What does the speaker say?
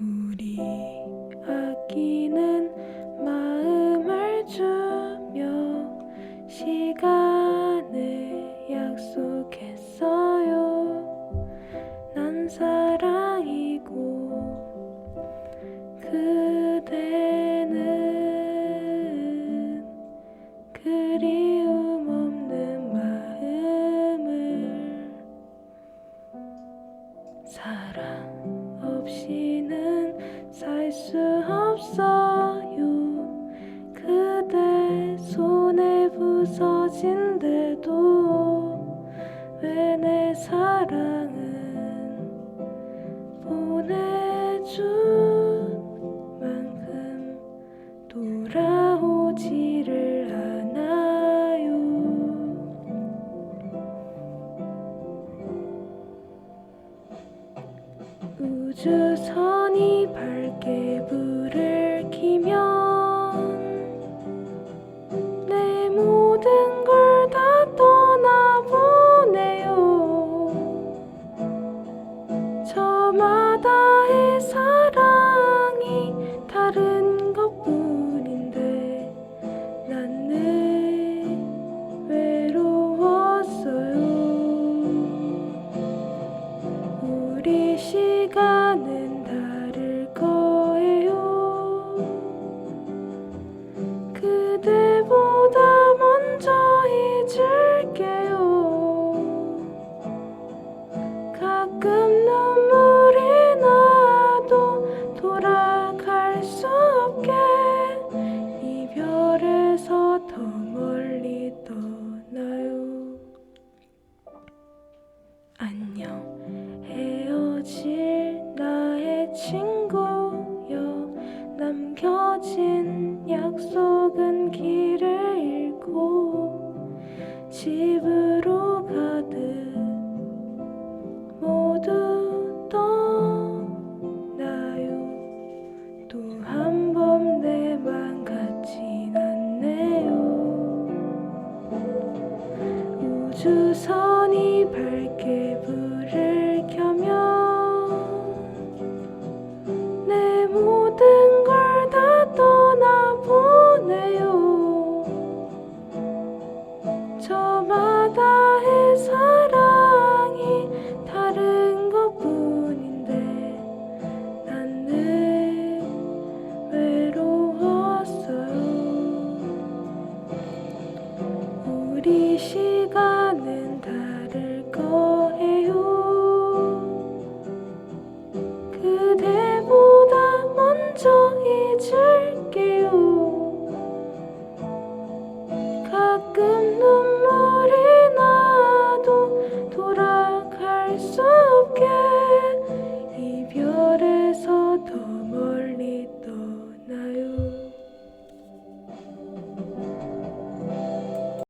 우리 아끼는 마음을 주며 시간을 약속했어요. 난 사랑이고 그대 없이는 살 수 없어요. 그대 손에 부서진데도 왜 내 사랑은 보내준 만큼 돌아오지를 않아요. 우주 선 이 밝게 불을 키면 내 모든 걸 다 떠나보내요. 저마다의 사랑이 다른 것뿐인데 난 늘 외로웠어요. 우리 시간은 그대보다 먼저 잊을게요. 가끔 주선이 밝게 불을 켜면 내 모든 걸 다 떠나보내요. 저마다의 사랑이 다른 것뿐인데 난 늘 외로웠어요. 우리 시